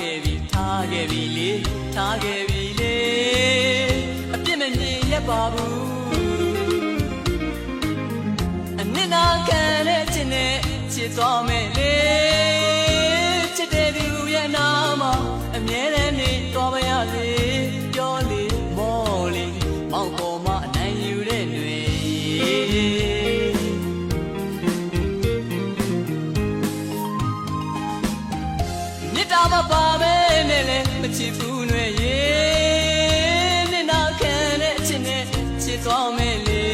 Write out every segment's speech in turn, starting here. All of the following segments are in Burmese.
ခဲ့ပြီထားခဲ့ပြီလေထားခဲ့ပြီလေအပြစ်မမြင်ရပါဘူး နစ်နာခံတဲ့ချစ်နဲ့ချစ်သွားမယ်လေချစ်တဲ့သူရဲ့နာမအမြဲတမ်းနေသွားပါရစေပြောလေမောလေမောင်ပေါ်မှာအနိုင်ယူတဲ့ຫນွေမြစ်တာမပါပဲနဲ့လေမချစ်ဘူးနဲ့ရေနဲ့နာခံတဲ့အချစ်နဲ့ချစ်သွားမယ်လေ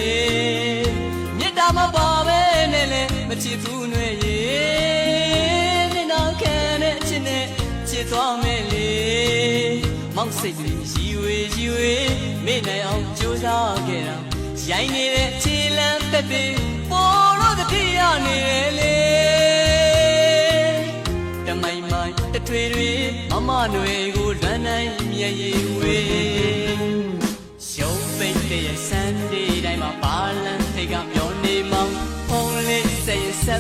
မြစ် ဘူးနဲ့ရေနဲ့နာခံတဲ့အချစ်နဲ့ချစ်သွားမယ်လေမောင်စိတ်လေးရီဝေရီဝေမေ့နိုင်အောင်ကြိုးစားခဲ့တာရိုင်းနေတဲ့ခြေလမ်းသက်ပြီးပေါ်တော့တတိယနေတယ်လေတမိုင်မိုင်တထွေတွေမမနွယ်ကိုလွမ်းနိုင်မျက်ရည်ဝေရှုံးပိတ်တဲ့ဆန်ဒီတိုင်းမှာပါလန်ထိတ်ကမျောနေမောင်ဖုံးလေးစိတ်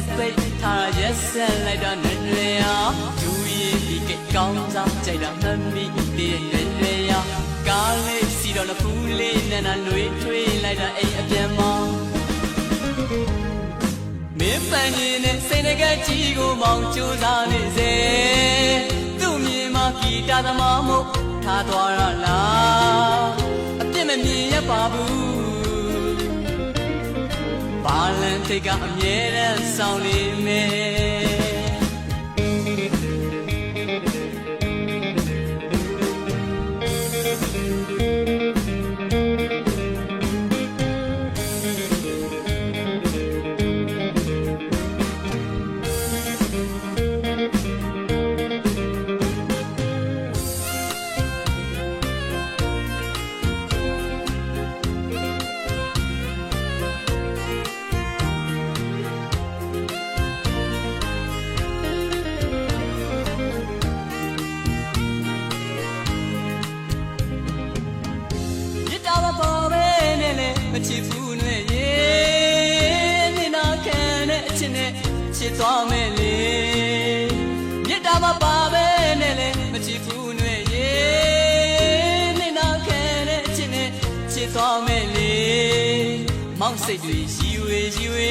ဆက်ပိတ်ထားရက်ဆက်လိုက်တော့နွယ်နွယ်အားဒူရီဒီကိတ်ကောင်းစားကြိုက်တာမမီတဲ့နွယ်နွယ်အားကားလေးစီတော့လဖူးလေးနဲ့နာနှွေးထွေးလိုက်တာအိမ်အပြန်မောင်မင်းပန်းရင်နဲ့စိတ်ငကကြီးကိုမောင်ကြိုးစားနေစေသူ့မြင်မှာဂီတသမားမို့ထားသွားရလားအပြစ်မမြင်ရပါဘူးဘာ လန်ထိတ်ကအမြဲတမ်းဆောင်နေမယ် ချစ်ဘူးနဲ့ရေနေနာခံတဲ့အချစ်နဲ့ချစ်သွားမယ်လေမြစ်တာမပါပဲနဲ့လေမချစ်ဘူးနဲ့ရေနေနာခံတဲ့အချစ်နဲ့ချစ်သွားမယ်လေမောင်စိတ်တွေရီဝေရီဝေ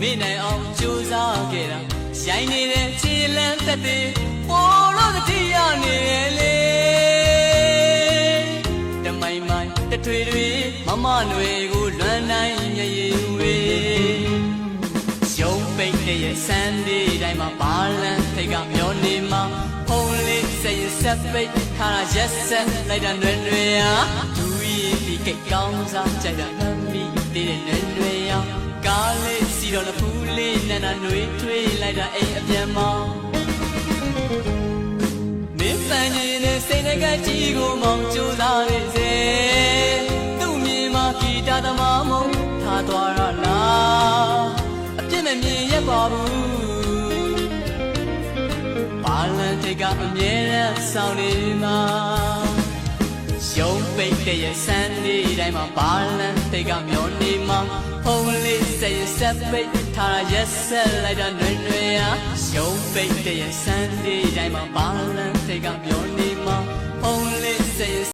မေ့နိုင်အောင်ကြိုးစားခဲ့တာရိုင်းနေတဲ့ခြေလမ်းသက်တွေပေါ်လို့တတိယနေ ပိတ်တဲ့ရဲ့စမ်းဒီတိုင်းမှာဘာလန်ထိတ်ကမျောနေမှာဖုံးလေးစရင်ဆက်ပိတ်ခါရက်ဆက်လိုက်တာနွယ်နွယ်ဟာဒူရီဒီကိတ်ကောင်းစားကြိုက်တာနှမ်းပြီးတည်တဲ့နွယ်နွယ်ဟာကားလေးစီတော့လဖူးလေးနန္နာနွေထွေးလိုက်တာအိမ်အပြန်မောင်းမင်းပန်းကြီးနဲ့စိတ်ငကကြီးကိုမောင်ကြိုးစားနေစေ ထိတ်ကအမြဲတမ်းဆောင်နေမှာရှုံးပိတ်တဲ့ရဆန်းနေတိုင်းမှာဘာလန်ထိတ်ကမျောနေမှာဖုံးလေးစရင်ဆက်ပိတ်ထားရက်ဆက်လိုက်တာနှွေနှွေရရှုံးပိတ်တဲ့ရဆန်းနေတိုင်းမှာဘာလန်ထိတ်ကမျောနေမှာဖုံးလေးစရင်